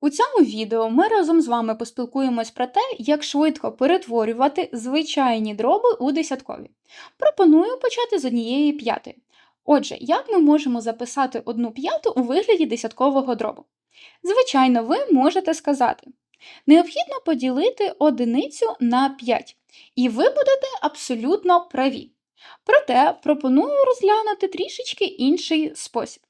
У цьому відео ми разом з вами поспілкуємось про те, як швидко перетворювати звичайні дроби у десяткові. Пропоную почати з однієї п'ятої. Отже, як ми можемо записати одну п'яту у вигляді десяткового дробу? Звичайно, ви можете сказати: необхідно поділити одиницю на 5, і ви будете абсолютно праві. Проте пропоную розглянути трішечки інший спосіб.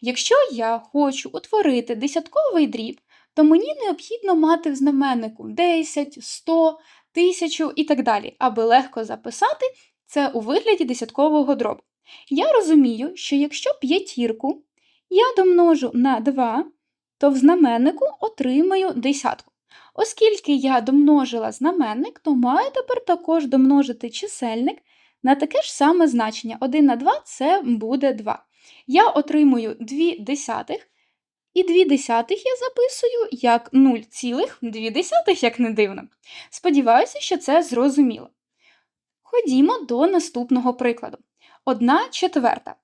Якщо я хочу утворити десятковий дріб, то мені необхідно мати в знаменнику 10, 100, 1000 і так далі, аби легко записати це у вигляді десяткового дробу. Я розумію, що якщо п'ятірку я домножу на 2, то в знаменнику отримаю десятку. Оскільки я домножила знаменник, то маю тепер також домножити чисельник на таке ж саме значення. 1 на 2 це буде 2. Я отримую 2 десятих, і 2 десятих я записую як 0,2, як не дивно. Сподіваюся, що це зрозуміло. Ходімо до наступного прикладу. 1 четверта.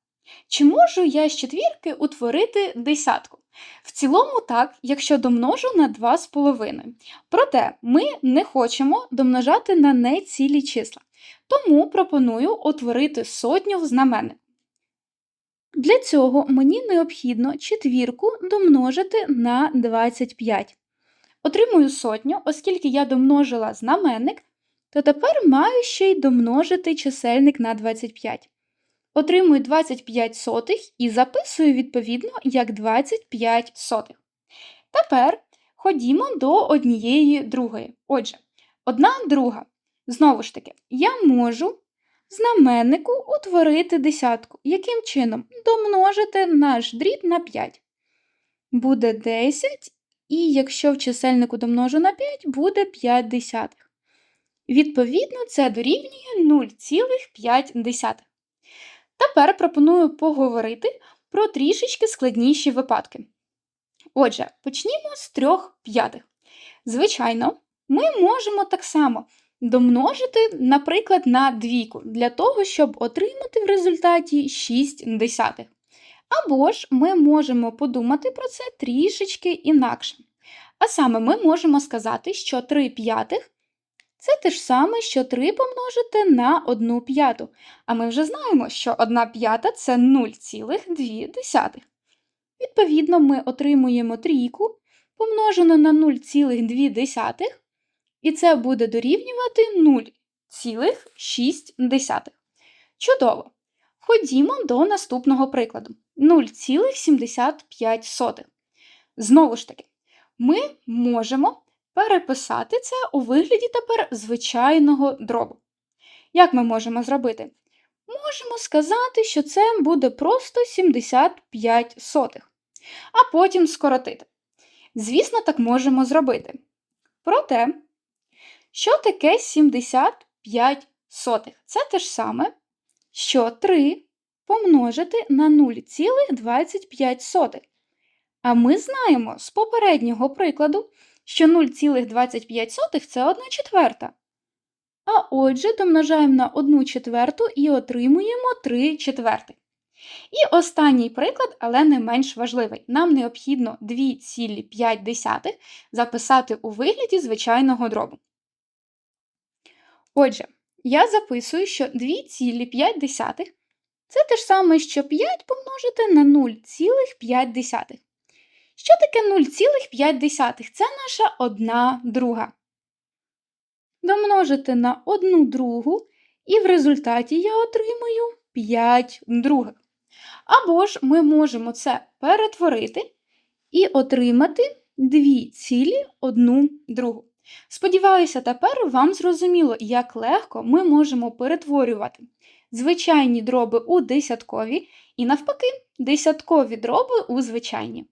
Чи можу я з четвірки утворити десятку? В цілому так, якщо домножу на 2,5. Проте ми не хочемо домножати на нецілі числа. Тому пропоную утворити сотню в знаменник. Для цього мені необхідно четвірку домножити на 25. Отримую сотню, оскільки я домножила знаменник, то тепер маю ще й домножити чисельник на 25. Отримую 25 сотих і записую відповідно як 25 сотих. Тепер ходімо до однієї другої. Отже, одна друга. Знову ж таки, я можу знаменнику утворити десятку. Яким чином? Домножити наш дріб на 5. Буде 10, і якщо в чисельнику домножу на 5, буде 5 десятих. Відповідно, це дорівнює 0,5. Тепер пропоную поговорити про трішечки складніші випадки. Отже, почнімо з трьох п'ятих. Звичайно, ми можемо так само домножити, наприклад, на двійку, для того, щоб отримати в результаті 6 десятих. Або ж ми можемо подумати про це трішечки інакше. А саме ми можемо сказати, що 3 п'ятих це те ж саме, що 3 помножити на 1 п'яту. А ми вже знаємо, що 1 п'ята це 0,2. Відповідно, ми отримуємо трійку помножену на 0,2, і це буде дорівнювати 0,6. Чудово! Ходімо до наступного прикладу: 0,75. Знову ж таки, ми можемо переписати це у вигляді тепер звичайного дробу. Як ми можемо зробити? Можемо сказати, що це буде просто 75 сотих, а потім скоротити. Звісно, так можемо зробити. Проте, що таке 75 сотих? Це те ж саме, що 3 помножити на 0,25. А ми знаємо з попереднього прикладу, що 0,25 це 1 четверта. А отже, домножаємо на 1 четверту і отримуємо 3 четвертих. І останній приклад, але не менш важливий. Нам необхідно 2,5 записати у вигляді звичайного дробу. Отже, я записую, що 2,5 це те ж саме, що 5 помножити на 0,5. Що таке 0,5? Це наша одна друга. Домножити на одну другу, і в результаті я отримую 5 других. Або ж ми можемо це перетворити і отримати 2,1 другу. Сподіваюся, тепер вам зрозуміло, як легко ми можемо перетворювати звичайні дроби у десяткові і, навпаки, десяткові дроби у звичайні.